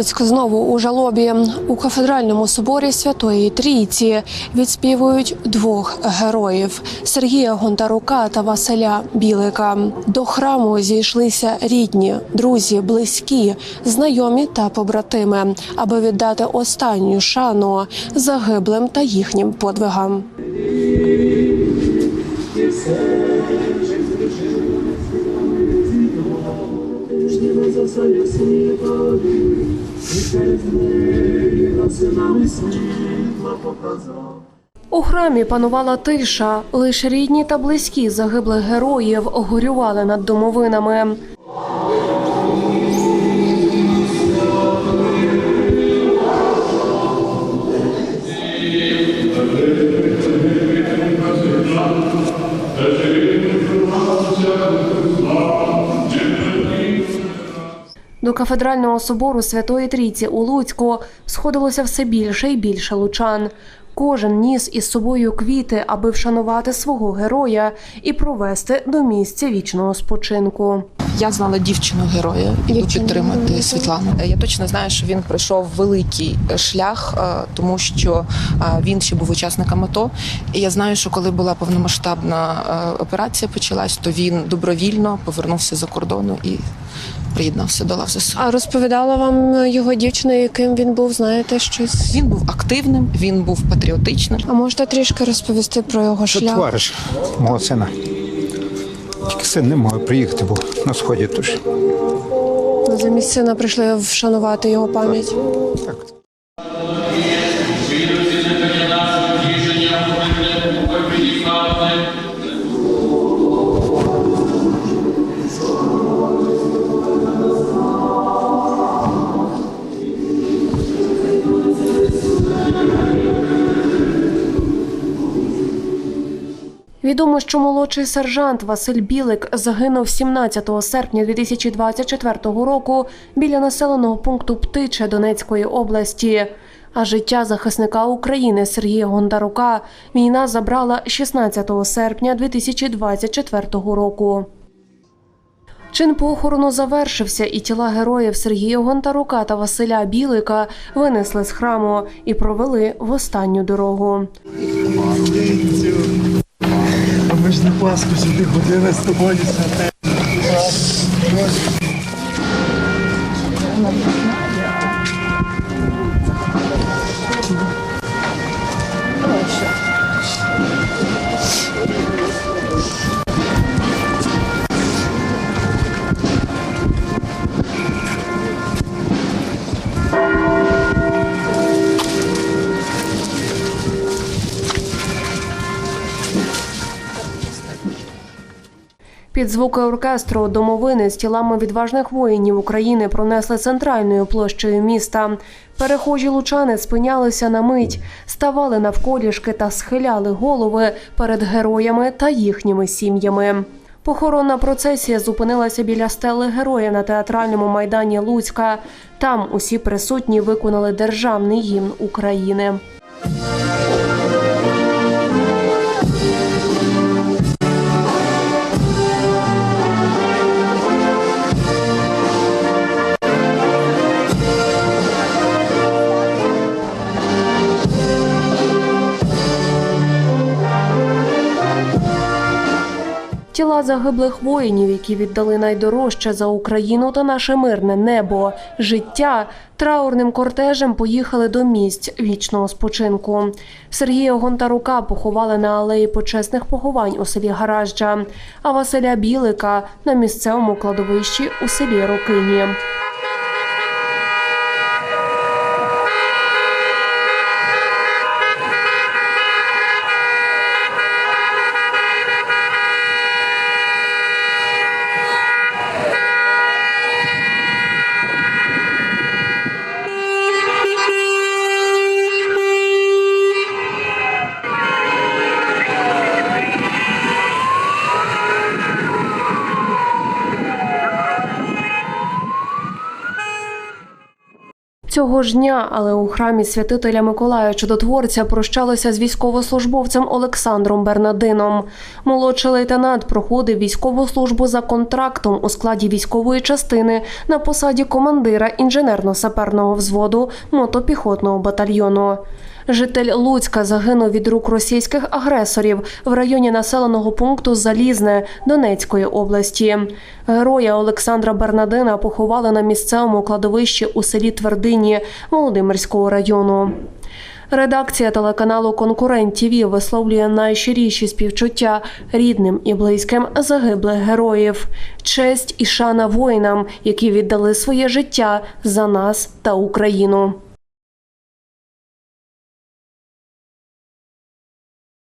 Луцьк знову у жалобі у кафедральному соборі Святої Трійці відспівують двох героїв Сергія Гонтарука та Василя Білика. До храму зійшлися рідні, друзі, близькі, знайомі та побратими, аби віддати останню шану загиблим та їхнім подвигам. Засадя світло, і У храмі панувала тиша. Лише рідні та близькі загиблих героїв горювали над домовинами. До кафедрального собору Святої Трійці у Луцьку сходилося все більше і більше лучан. Кожен ніс із собою квіти, аби вшанувати свого героя і провести до місця вічного спочинку. Я знала дівчину героя і підтримати. Світлану. Я точно знаю, що він пройшов великий шлях, е, тому що е, він ще був учасником АТО. І я знаю, що коли була повномасштабна е, операція почалась, то він добровільно повернувся за кордону і приєднався до лав ЗСУ. А розповідала вам його дівчина, яким він був, знаєте, щось? Він був активним, він був патріотичним. А можете трішки розповісти про його Це шлях? товариш мого сина. Тільки син не може приїхати, бо на сході тож. Замість сина прийшли вшанувати його пам'ять. Так. Відомо, що молодший сержант Василь Білик загинув 17 серпня 2024 року біля населеного пункту Птиче Донецької області. А життя захисника України Сергія Гондарука війна забрала 16 серпня 2024 року. Чин похорону завершився, і тіла героїв Сергія Гонтарука та Василя Білика винесли з храму і провели в останню дорогу. Пасху сюди ходили з тобою святе. Під звуки оркестру домовини з тілами відважних воїнів України пронесли центральною площею міста. Перехожі лучани спинялися на мить, ставали навколішки та схиляли голови перед героями та їхніми сім'ями. Похоронна процесія зупинилася біля стели героя на театральному майдані Луцька. Там усі присутні виконали державний гімн України. Тіла загиблих воїнів, які віддали найдорожче за Україну та наше мирне небо, життя траурним кортежем поїхали до місць вічного спочинку. Сергія Гонтарука поховали на алеї почесних поховань у селі Гаражджа, а Василя Білика на місцевому кладовищі у селі Рокині. Цього ж дня, але у храмі святителя Миколая Чудотворця прощалося з військовослужбовцем Олександром Бернадином. Молодший лейтенант проходив військову службу за контрактом у складі військової частини на посаді командира інженерно-саперного взводу мотопіхотного батальйону. Житель Луцька загинув від рук російських агресорів в районі населеного пункту Залізне Донецької області. Героя Олександра Бернадина поховали на місцевому кладовищі у селі Твердині Володимирського району. Редакція телеканалу Конкурент ТІВІ висловлює найщиріші співчуття рідним і близьким загиблих героїв, честь і шана воїнам, які віддали своє життя за нас та Україну.